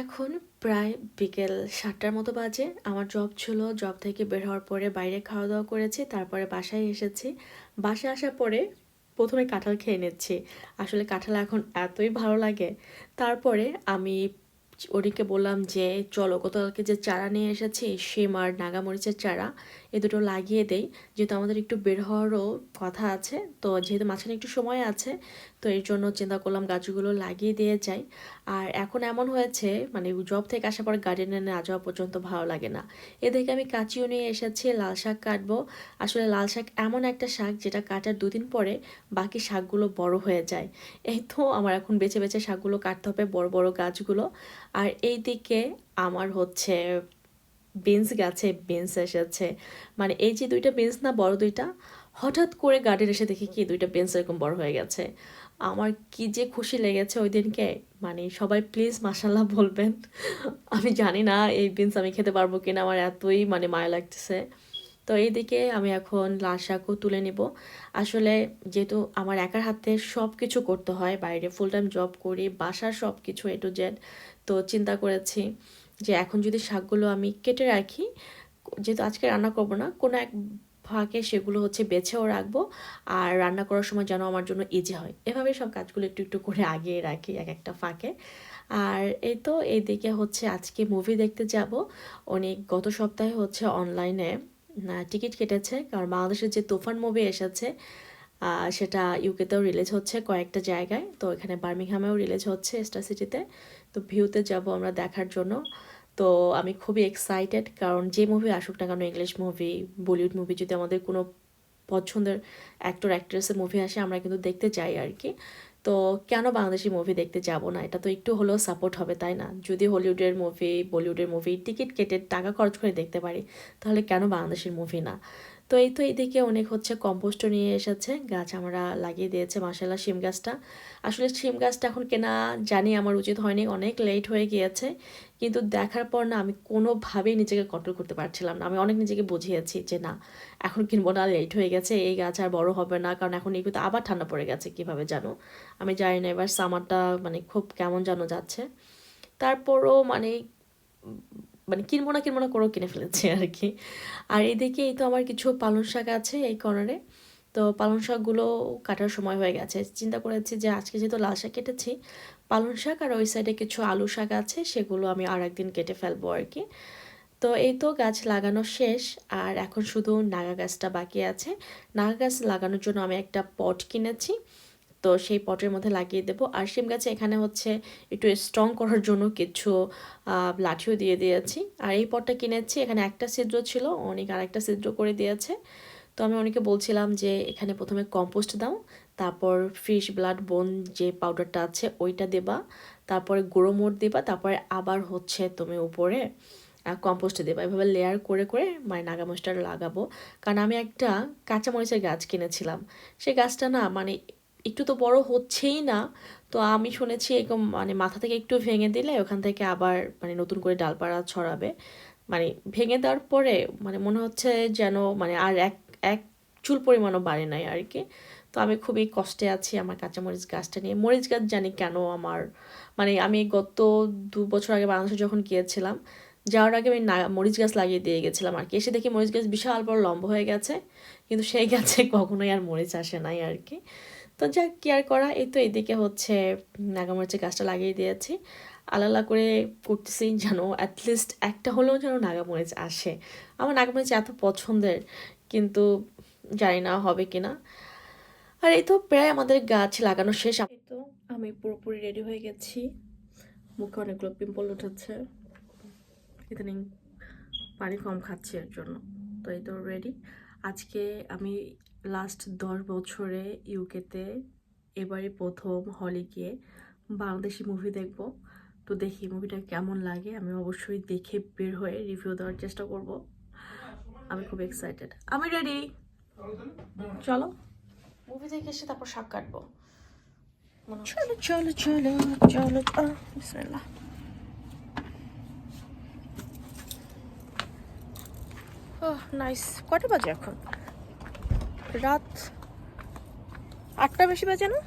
এখন প্রায় বিকেল সাতটার মতো বাজে। আমার জব ছিল জব থেকে বের হওয়ার পরে বাইরে খাওয়া দাওয়া করেছি, তারপরে বাসায় এসেছি। বাসায় আসার পরে প্রথমে কাঁঠাল খেয়ে নিচ্ছি। আসলে কাঁঠাল এখন এতই ভালো লাগে। তারপরে আমি ওদিকে বললাম যে, চলো গতকালকে যে চারা নিয়ে এসেছি, শিম আর নাগামরিচের চারা। এ দুটো লাগিয়ে দেই। যেহেতু আমাদের একটু বের হওয়ারও কথা আছে, তো যেহেতু মাঝখানে একটু সময় আছে, তো এর জন্য চিন্তা করলাম গাছগুলো লাগিয়ে দিয়ে যাই। আর এখন এমন হয়েছে মানে জব থেকে আসার পর গার্ডেনে না যাওয়া পর্যন্ত ভালো লাগে না। এদিকে আমি কাচিও নিয়ে এসেছি, লাল শাক কাটবো। আসলে লাল শাক এমন একটা শাক যেটা কাটার দুদিন পরে বাকি শাকগুলো বড় হয়ে যায়। এই তো আমার এখন বেছে বেছে শাকগুলো কাটতে হবে বড় বড় গাছগুলো। আর এই দিকে আমার হচ্ছে বিনস গাছে, বিনস এসেছে। মানে এই যে দুইটা বিনস না বড় দুইটা, হঠাৎ করে গার্ডেন এসে দেখি কি দুইটা বেঞ্চ এরকম বড় হয়ে গেছে। আমার কি যে খুশি লেগেছে ওই দিনকে। মানে সবাই প্লিজ মাসাল্লাহ বলবেন। আমি জানি না এই বিনস আমি খেতে পারব কিনা, আমার এতই মানে মায়া লাগতেছে। তো এইদিকে আমি এখন লাল শাকও তুলে নিব। আসলে যেহেতু আমার একার হাতে সব কিছু করতে হয়, বাইরে ফুল টাইম জব করি, বাসার সব কিছু এ টু জেড তো চিন্তা করেছি। যে এখন যদি শাকগুলো আমি কেটে রাখি, যেহেতু আজকে রান্না করব না, কোনো এক ফাঁকে সেগুলো হচ্ছে বেছেও রাখব আর রান্না করার সময় যেন আমার জন্য ইজি হয়। এভাবে সব কাজগুলো একটু একটু করে আগিয়ে রাখি এক একটা ফাঁকে। আর এই তো এইদিকে হচ্ছে আজকে মুভি দেখতে যাব। অনেক গত সপ্তাহে হচ্ছে অনলাইনে টিকিট কেটেছে। কারণ বাংলাদেশের যে তুফান মুভি এসেছে সেটা ইউকেতেও রিলিজ হচ্ছে কয়েকটা জায়গায়। তো এখানে বার্মিংহামেও রিলিজ হচ্ছে স্টার সিটিতে তো ভিউতে যাব আমরা দেখার জন্য। তো আমি খুবই এক্সাইটেড কারণ যে মুভি আসুক না কেন ইংলিশ মুভি বলিউড মুভি যদি আমাদের কোনো পছন্দের অ্যাক্টর অ্যাক্ট্রেসের মুভি আসে, আমরা কিন্তু দেখতে যাই আর কি। তো কেন বাংলাদেশি মুভি দেখতে যাব না? এটা তো একটু হলেও সাপোর্ট হবে, তাই না? যদি হলিউডের মুভি বলিউডের মুভি টিকিট কেটে টাকা খরচ করে দেখতে পারি, তাহলে কেন বাংলাদেশের মুভি না? তো এই তো এইদিকে অনেক হচ্ছে কম্পোস্ট নিয়ে এসেছে। গাছ আমরা লাগিয়ে দিয়েছে মাসাল্লাহ শিম গাছটা। আসলে শিম গাছটা এখন কেনা জানি আমার উচিত হয়নি, অনেক লেট হয়ে গিয়েছে। কিন্তু দেখার পর না আমি কোনোভাবেই নিজেকে কন্ট্রোল করতে পারছিলাম না। আমি অনেক নিজেকে বুঝিয়েছি যে না, এখন কিনবো না লেট হয়ে গেছে, এই গাছ আর বড় হবে না। কারণ এখন এগুলো আবার ঠান্ডা পড়ে গেছে, কীভাবে জানো? আমি জানি না এবার সামারটা মানে খুব কেমন জানো যাচ্ছে। তারপরও মানে মানে কিনবো না কিনবো না করেও কিনে ফেলেছি আর কি। আর এদিকে এই তো আমার কিছু পালং শাক আছে এই কর্নারে তো পালং শাকগুলো কাটার সময় হয়ে গেছে। চিন্তা করেছি যে আজকে যেহেতু লাল শাক কেটেছি, পালং শাক আর ওই সাইডে কিছু আলু শাক আছে, সেগুলো আমি আর একদিন কেটে ফেলব আর কি। তো এই তো গাছ লাগানো শেষ, আর এখন শুধু নাগা গাছটা বাকি আছে। নাগা গাছ লাগানোর জন্য আমি একটা পট কিনেছি। তো সেই পটের মধ্যে লাগিয়ে দেবো। আর শিম গাছে এখানে হচ্ছে একটু স্ট্রং করার জন্য কিছু লাঠিও দিয়ে দিয়েছি। আর এই পটটা কিনেছি, এখানে একটা ছিদ্র ছিল, অনেক আর একটা ছিদ্র করে দিয়েছে। তো আমি অনেকে বলছিলাম যে এখানে প্রথমে কম্পোস্ট দাও, তারপর ফিশ ব্লাড বোন যে পাউডারটা আছে ওইটা দেবা, তারপরে গুঁড়ো মোট দেবা, তারপরে আবার হচ্ছে তুমি উপরে কম্পোস্ট দেবা। এভাবে লেয়ার করে করে মানে নাগামরিচটা লাগাবো। কারণ আমি একটা কাঁচামরিচের গাছ কিনেছিলাম। সেই গাছটা না মানে একটু তো বড় হচ্ছেই না। তো আমি শুনেছি এরকম মানে মাথা থেকে একটু ভেঙে দিলে ওখান থেকে আবার মানে নতুন করে ডালপাড়া ছড়াবে। মানে ভেঙে দেওয়ার পরে মানে মনে হচ্ছে যেন মানে আর এক এক চুল পরিমাণও বাড়ে নাই আর কি তো আমি খুবই কষ্টে আছি আমার কাঁচামরিচ গাছটা নিয়ে। মরিচ গাছ জানি কেন আমার মানে আমি গত দু বছর আগে বাংলাদেশে যখন গিয়েছিলাম, যাওয়ার আগে আমি না, মরিচ গাছ লাগিয়ে দিয়ে গেছিলাম আর কি এসে দেখি মরিচ গাছ বিশাল বড় লম্বা হয়ে গেছে, কিন্তু সেই গাছে কখনোই আর মরিচ আসে নাই আর কি তো যা কেয়ার করা? এই তো এদিকে হচ্ছে নাগামরিচের গাছটা লাগিয়ে দিয়েছি। আলাদা করে করতেছি যেন অ্যাটলিস্ট একটা হলেও যেন নাগামরিচ আসে। আমার নাগামরিচ এত পছন্দের, কিন্তু জানি না হবে কি না আর এই তো প্রায় আমাদের গাছ লাগানো শেষ। তো আমি পুরোপুরি রেডি হয়ে গেছি। মুখে অনেকগুলো পিম্পল উঠেছে। ইদানিং পানি কম খাচ্ছি এর জন্য। তো এই তো রেডি আজকে আমি লাস্ট দশ বছরে ইউকেতে এবারে প্রথম হলে গিয়ে বাংলাদেশি মুভি দেখব তো দেখি মুভিটা কেমন লাগে আমি অবশ্যই দেখে বের হয়ে রিভিউ দেওয়ার চেষ্টা করব আমি খুব এক্সাইটেড আমি রেডি চলো মুভি দেখে এসে তারপর শাক কাটবো চলো চলো চলো চলো বিসমিল্লাহ নাইস কটা বাজে এখন? রাত আটটা বেশি বাজে না?